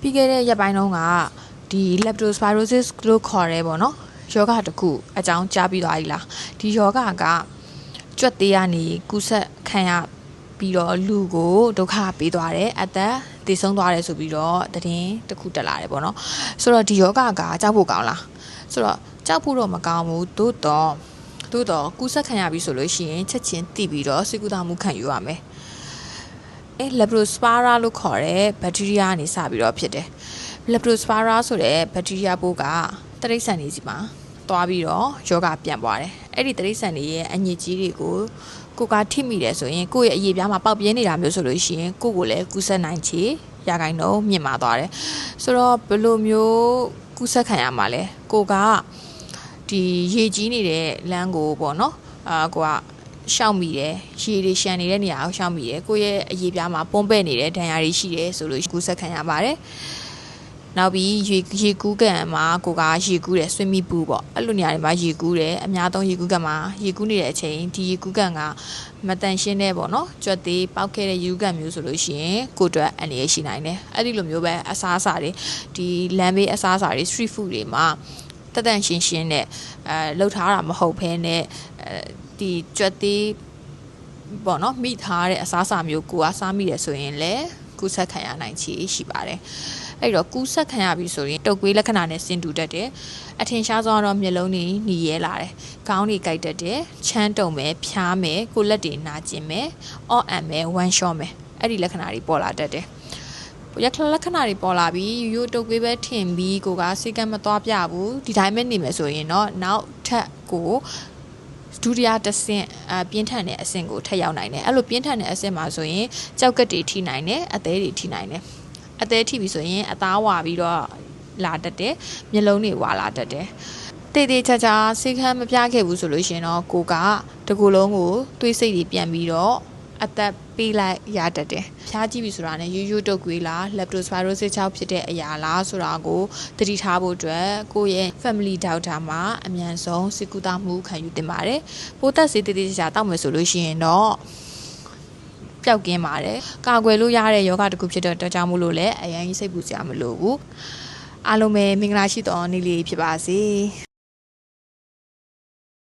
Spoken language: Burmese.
ပြီးခဲ့တဲ့ရက်ပိုင်းတုန်းကဒီ leptospirosis လို့ခေါ်ရဲပေါ့နော်ယောဂတစ်ခုအကြောင်းကြားပြီးသွားပြီလားဒီယောဂကကြွက်သေးကနေကူးဆက်ခံရပြီးတော့လူကိုဒုက္ခပေးသွားတယ်အသက်တည်ဆုံးသွားတယ်ဆိုပြီးတော့တည်င်းတစ်ခုတက်လာတယ်ပေါ့နော်ဆိုတော့ဒီယောဂကကြောက်ဖို့ကောင်းလားဆိုတော့ကြောက်ဖို့တော့မကောင်းဘူးသို့တော့သို့တော့ကူးဆက်ခံရပြီဆိုလို့ရှိရင်ချက်ချင်းတိပြီးတော့စိတ်ကူးတာမှုခံယူရမယ် အဲ Leptospira လို့ခေါ်တဲ့ဘက်တီးရီးယားကနေစပြီးတော့ဖြစ်တယ်။ Leptospira ဆိုတဲ့ဘက်တီးရီးယားပိုးကတရိတ်ဆန်တွေစီမှာသွားပြီးတော့ယောဂပြန်ပွားတယ်။အဲ့ဒီတရိတ်ဆန်တွေရဲ့အညစ်အကြေးတွေကိုကိုယ်ကထိမိတယ်ဆိုရင်ကိုယ့်ရဲ့အရေးပြားမှာပေါက်ပြင်းနေတာမျိုးဆိုလို့ရှိရင်ကိုယ့်ကိုလည်းကူးစက်နိုင်ချေရဂိုင်းတော့မြင့်မာသွားတယ်။ဆိုတော့ဘယ်လိုမျိုးကူးစက်ခံရမှာလဲ။ကိုကဒီရေကြီးနေတဲ့လမ်းကိုပေါ့နော်။အာကိုက ရှောက်မိတယ်ရေတွေရှန်နေတဲ့နေရာကိုရှောက်မိတယ်ကိုယ့်ရဲ့အရေးပြားမှာပုံပဲ့နေတဲ့ဒဏ်ရာတွေရှိတယ်ဆိုလို့ကူးဆက်ခံရပါတယ်နောက်ပြီးရေရေကူးကန်မှာကိုကရေကူးတယ် swimming pool ပေါ့အဲ့လိုနေရာတွေမှာရေကူးတယ်အများဆုံးရေကူးကန်မှာရေကူးနေတဲ့အချိန်ဒီရေကူးကန်ကမတန်ရှင်းတဲ့ပေါ့နော်ကြွက်သေးပောက်ခဲ့တဲ့ရေကူးကန်မျိုးဆိုလို့ရှိရင်ကိုယ့်အတွက်အန္တရာယ်ရှိနိုင်တယ်အဲ့ဒီလိုမျိုးပဲအစားအစာတွေဒီလမ်းဘေးအစားအစာတွေ street food တွေမှာတက်တန့်ရှင်းရှင်းနဲ့အဲလှုပ်ထားတာမဟုတ်ဘဲနဲ့အဲ ဒီကြွက်သေးပေါ့နော်မိထားတဲ့အစားအစာမျိုးကိုကစားမိတယ်ဆိုရင်လည်းကူးဆက်ခံရနိုင်ချေရှိပါတယ်အဲ့တော့ကူးဆက်ခံရပြီဆိုရင်တုပ်ကွေးလက္ခဏာနဲ့ဆင်တူတတ်တယ်အထင်ရှားဆုံးကတော့မျက်လုံးတွေหนีရဲလာတယ်ခေါင်းတွေကိုက်တတ်တယ်ချမ်းတုံမယ်ဖြားမယ်ကိုယ်လက်တွေနာကျင်မယ်အော့အံမယ်ဝမ်းလျှော့မယ်အဲ့ဒီလက္ခဏာတွေပေါ်လာတတ်တယ်ရက်လက္ခဏာတွေပေါ်လာပြီးရိုးတုပ်ကွေးပဲထင်ပြီးကိုကစိတ်ကမသွားပြဘူးဒီတိုင်းပဲနေမယ်ဆိုရင်တော့နောက်ထပ်ကို ဒုတိယတစ်ဆင့်အပြင်းထန်တဲ့အဆင့်ကိုထပ်ရောက်နိုင်တယ်အဲ့လိုပြင်းထန်တဲ့အဆင့်မှာဆိုရင်ကြောက်ကက်တွေထိနိုင်တယ်အသေးတွေထိနိုင်တယ်အသေးထိပြီဆိုရင်အသားဝါပြီးတော့လာတတ်တယ်မျက်လုံးတွေဝါလာတတ်တယ်တေးသေးချာချာစိတ်ခမ်းမပြခဲ့ဘူးဆိုလို့ရှိရင်တော့ကိုကတကူလုံးကိုသွေးစိတ်တွေပြန်ပြီးတော့ အသက်ပေးလိုက်ရတတ်တယ်။ဖျားကြည့်ပြီဆိုတာနဲ့ရိုးရိုးတုပ်ကွေးလား leptospirosis ကြောင့်ဖြစ်တဲ့အရာလားဆိုတာကိုသတိထားဖို့အတွက်ကိုယ့်ရဲ့ family doctor မှာအမြန်ဆုံးစိတ်ကူးတာမှုခံယူတင်ပါတယ်။ပိုးသက်စေးတည်တည်ချာချာတောက်မယ်ဆိုလို့ရှိရင်တော့ပျောက်ကင်းပါတယ်။ကာကွယ်လို့ရတဲ့ယောဂတစ်ခုဖြစ်တဲ့အတွက်ကြောင့်မို့လို့လည်းအရင်စိတ်ပူစရာမလိုဘူး။အားလုံးပဲမင်္ဂလာရှိသောနေ့လေးဖြစ်ပါစေ။